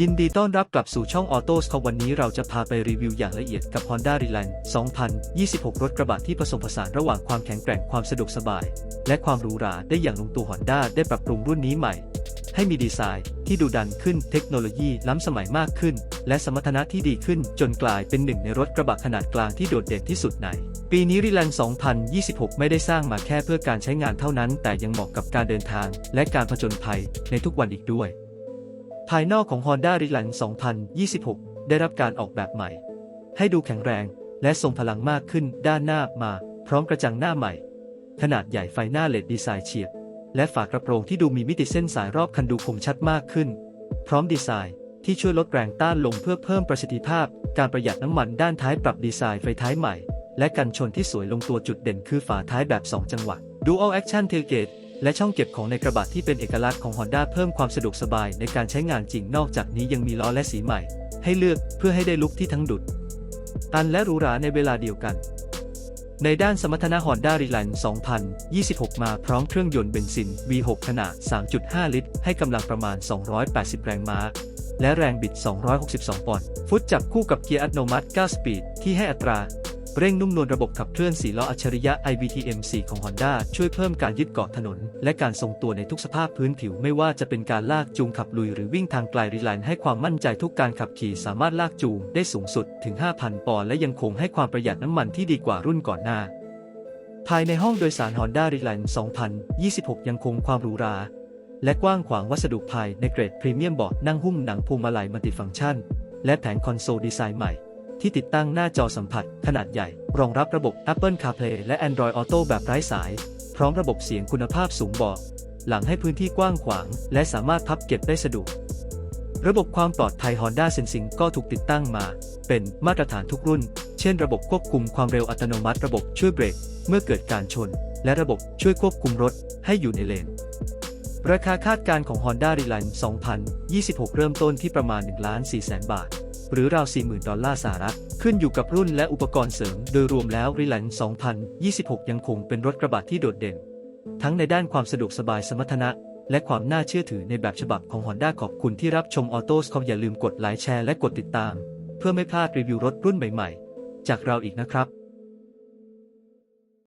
ยินดีต้อนรับกลับสู่ช่อง Auto s c o p วันนี้เราจะพาไปรีวิวอย่างละเอียดกับ Honda r e l a n 2026 รถกระบะที่ผสมผสานระหว่างความแข็งแกร่งความสะดวกสบาย และความหรูหราได้อย่างลงตัว Honda ได้ปรับปรุงรุ่นนี้ใหม่ ให้มีดีไซน์ที่ดูดันขึ้นเทคโนโลยีล้ำสมัยมากขึ้น และสมรรถนะที่ดีขึ้นจนกลายเป็นหนึ่งในรถกระบะขนาดกลางที่โดดเด่นที่สุดในปีนี้รีแลน2026 ไม่ได้สร้างมาแค่เพื่อการใช้งานเท่านั้น แต่ยังเหมาะกับการเดินทาง และการผจญภัยในทุกวันอีกด้วย ภายนอกของ Honda r e l a n 2026 ได้รับการออกแบบใหม่ ให้ดูแข็งแรงและทรงพลังมากขึ้นด้านหน้ามาพร้อมกระจังหน้าใหม่ ขนาดใหญ่ไฟหน้าเลดดีไซน์เฉียบ และฝากระโปรงที่ดูมีมิติเส้นสายรอบคันดูคมชัดมากขึ้น พร้อมดีไซน์ที่ช่วยลดแรงต้านลงเพื่อเพิ่มประสิทธิภาพ การประหยัดน้ำมันด้านท้ายปรับดีไซน์ไฟท้ายใหม่ และกันชนที่สวยลงตัวจุดเด่นคือฝาท้ายแบบ 2 จังหวะ Dual Action Tailgate และช่องเก็บของในกระบะที่เป็นเอกลักษณ์ของ Honda เพิ่มความสะดวกสบายในการใช้งานจริงนอกจากนี้ยังมีล้อและสีใหม่ ให้เลือกเพื่อให้ได้ลุคที่ทั้งดุด ตันและหรูหราในเวลาเดียวกัน ในด้านสมรรถนะ Honda r e l a n 2026 มาพร้อมเครื่องยนต์เบนซิน V6 ขนาด 3.5 ลิตร ให้กำลังประมาณ 280 แรงม้าและแรงบิด 262 ปอนด์ ฟุตจับคู่กับเกียร์อัตโนมัติ 9 สปีด ที่ให้อัตรา เร่งนุ่มนวลระบบขับเคลื่อน4ล้ออัจฉริยะ IVTM4 ของ Honda ช่วยเพิ่มการยึดเกาะถนน และการทรงตัวในทุกสภาพพื้นผิวไม่ว่าจะเป็นการลากจูงขับลุยหรือวิ่งทางไกลรีไลน์ให้ความมั่นใจทุกการขับขี่สามารถลากจูงได้สูงสุดถึง 5,000 ปอนด์และยังคงให้ความประหยัดน้ำมันที่ดีกว่ารุ่นก่อนหน้า ภายในห้องโดยสาร Honda r e l a n 2026 ยังคงความหรูหราและกว้างขวางวัสดุภายในเกรดพรีเมียมเบาะนั่งหุ้มหนังพวงมาลัยมัลติฟังก์ชัน และแผงคอนโซลดีไซน์ใหม่ ที่ติดตั้งหน้าจอสัมผัสขนาดใหญ่ รองรับระบบ Apple CarPlay และ Android Auto แบบไร้สาย พร้อมระบบเสียงคุณภาพสูงบาะหลังให้พื้นที่กว้างขวาง และสามารถพับเก็บได้สะดวก ระบบความปลอดภัย Honda Sensing ก็ถูกติดตั้งมา เป็นมาตรฐานทุกรุ่น เช่น ระบบควบคุมความเร็วอัตโนมัติ ระบบช่วยเบรก เมื่อเกิดการชน และระบบช่วยควบคุมรถให้อยู่ในเลนราคาคาดการณ์ของ Honda r e l a n 2026 เริ่มต้นที่ประมาณ 1 4 0 0 0 0บาท หรือราว 40,000 ดอลลาร์สหรัฐ ขึ้นอยู่กับรุ่นและอุปกรณ์เสริม โดยรวมแล้ว r e l a n 2026 ยังคงเป็นรถกระบะที่โดดเด่น ทั้งในด้านความสะดวกสบายสมรรถนะ และความน่าเชื่อถือในแบบฉบับของ Honda ขอบคุณที่รับชม Autos คออย่าลืมกดไลค์แชร์และกดติดตาม เพื่อไม่พลาดรีวิวรถรุ่นใหม่ ๆ จากเราอีกนะครับ